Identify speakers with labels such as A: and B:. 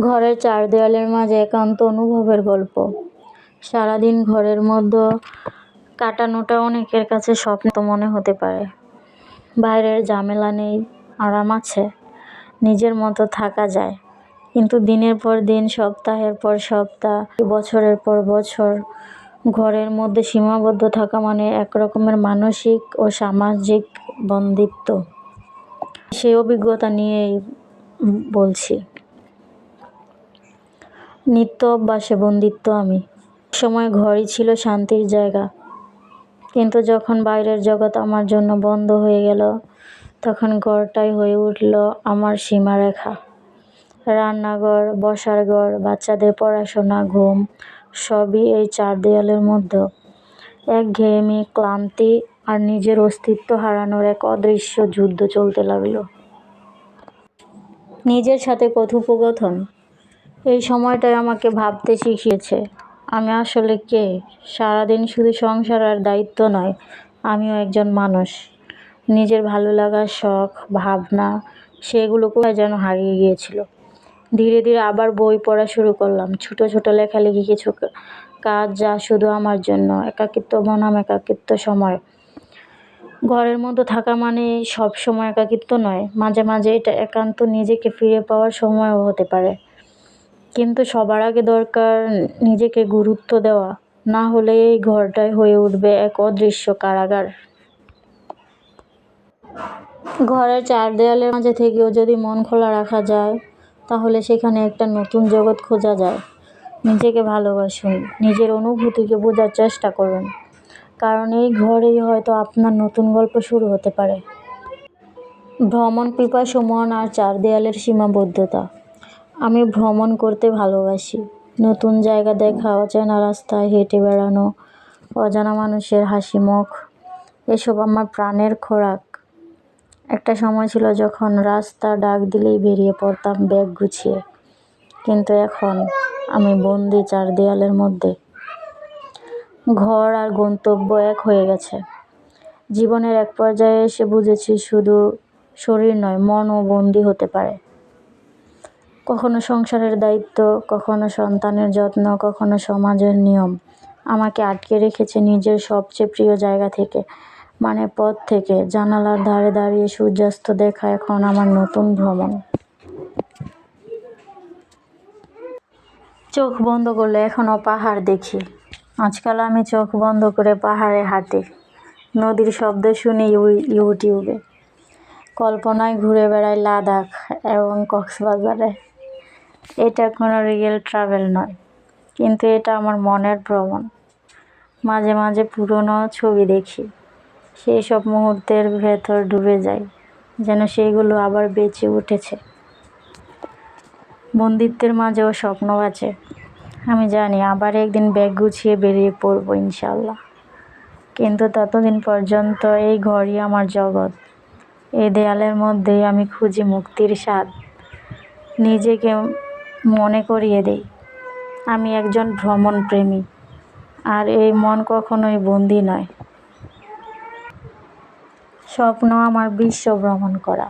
A: ঘরের চার দেওয়ালের মাঝে একান্ত অনুভবের গল্প। সারাদিন ঘরের মধ্যে কাটানোটা অনেকের কাছে স্বপ্ন মনে হতে পারে। বাইরের ঝামেলা নেই, আরাম আছে, নিজের মতো থাকা যায়। কিন্তু দিনের পর দিন, সপ্তাহের পর সপ্তাহ, বছরের পর বছর, ঘরের মধ্যে সীমাবদ্ধ থাকা মানে এক রকমের মানসিক ও সামাজিক বন্দিত্ব। সেই অভিজ্ঞতা নিয়েই বলছি। নিত্য অভ্যাসে বন্দিত্ব আমি। সময় ঘরই ছিল শান্তির জায়গা। কিন্তু যখন বাইরের জগৎ আমার জন্য বন্ধ হয়ে গেল, তখন ঘরটাই হয়ে উঠল আমার সীমারেখা। রান্নাঘর, বসার ঘর, বাচ্চাদের পড়াশোনা, ঘুম, সবই এই চার দেয়ালের মধ্যে। এক একঘেয়েমি ক্লান্তি আর নিজের অস্তিত্ব হারানোর এক অদৃশ্য যুদ্ধ চলতে লাগল। নিজের সাথে কথোপকথন এই সময়টাই আমাকে ভাবতে শিখিয়েছে, আমি আসলে কে? সারাদিন শুধু সংসার আর দায়িত্ব নয়, আমিও একজন মানুষ। নিজের ভালো লাগার শখ, ভাবনা, সেগুলো কোথায় যেন হারিয়ে গিয়েছিল। ধীরে ধীরে আবার বই পড়া শুরু করলাম। ছোট ছোট লেখালেখি কিছু কাজ যা শুধু আমার জন্য, একাকিত্ব বনাম, একাকিত্ব সময়। ঘরের মধ্যে থাকা মানে সব সময় একাকিত্ব নয়, মাঝে মাঝে এটা একান্ত নিজেকে ফিরে পাওয়ার সময়ও হতে পারে। কিন্তু সবার আগে দরকার নিজেকে গুরুত্ব দেওয়া। না হলে এই ঘরটাই হয়ে উঠবে এক অদৃশ্য কারাগার। ঘরের চার দেয়ালের মাঝে থেকেও যদি মন খোলা রাখা যায়, তাহলে সেখানে একটা নতুন জগৎ খোঁজা যায়। নিজেকে ভালোবাসুন, নিজের অনুভূতিকে বোঝার চেষ্টা করুন। কারণ এই ঘরেই হয়তো আপনার নতুন গল্প শুরু হতে পারে। ভ্রমণ পিপাসু মন আর চার দেয়ালের সীমাবদ্ধতা। আমি ভ্রমণ করতে ভালোবাসি। নতুন জায়গা দেখা, অচেনা রাস্তায় হেঁটে বেড়ানো, অজানা মানুষের হাসি মুখ, এসব আমার প্রাণের খোরাক। একটা সময় ছিল যখন রাস্তা ডাক দিলেই বেরিয়ে পড়তাম ব্যাগ গুছিয়ে। কিন্তু এখন আমি বন্দি চার দেয়ালের মধ্যে। ঘর আর গন্তব্য এক হয়ে গেছে। জীবনের এক পর্যায়ে এসে বুঝেছি শুধু শরীর নয়, মনও বন্দি হতে পারে। কখনো সংসারের দায়িত্ব, কখনো সন্তানের যত্ন, কখনো সমাজের নিয়ম। আমাকে আটকে রেখেছে নিজের সবচেয়ে প্রিয় জায়গা থেকে মানে পথ থেকে। জানালার ধারে দাঁড়িয়ে সূর্যাস্ত দেখা এখন আমার নতুন ভ্রমণ। চোখ বন্ধ করলে এখনও পাহাড় দেখি। আজকাল আমি চোখ বন্ধ করে পাহাড়ে হাঁটি। নদীর শব্দ শুনি ইউটিউবে। কল্পনায় ঘুরে বেড়াই লাদাখ এবং কক্সবাজারে। এটা কোনো রিয়েল ট্রাভেল নয়। কিন্তু এটা আমার মনের ভ্রমণ। মাঝে মাঝে পুরনো ছবি দেখি। সেই সব মুহূর্তের ভেতর ডুবে যাই, যেন সেইগুলো আবার বেঁচে উঠেছে। বন্দিত্বের মাঝেও স্বপ্ন আছে। আমি জানি আবার একদিন ব্যাগ গুছিয়ে বেরিয়ে পড়ব ইনশাল্লাহ কিন্তু ততদিন পর্যন্ত এই ঘরই আমার জগৎ। এই দেয়ালের মধ্যেই আমি খুঁজি মুক্তির স্বাদ। নিজেকে মনে করিয়ে দেয় আমি একজন ভ্রমণ প্রেমী আর এই মন কখনোই বন্দি নয়। স্বপ্ন আমার বিশ্ব ভ্রমণ করা।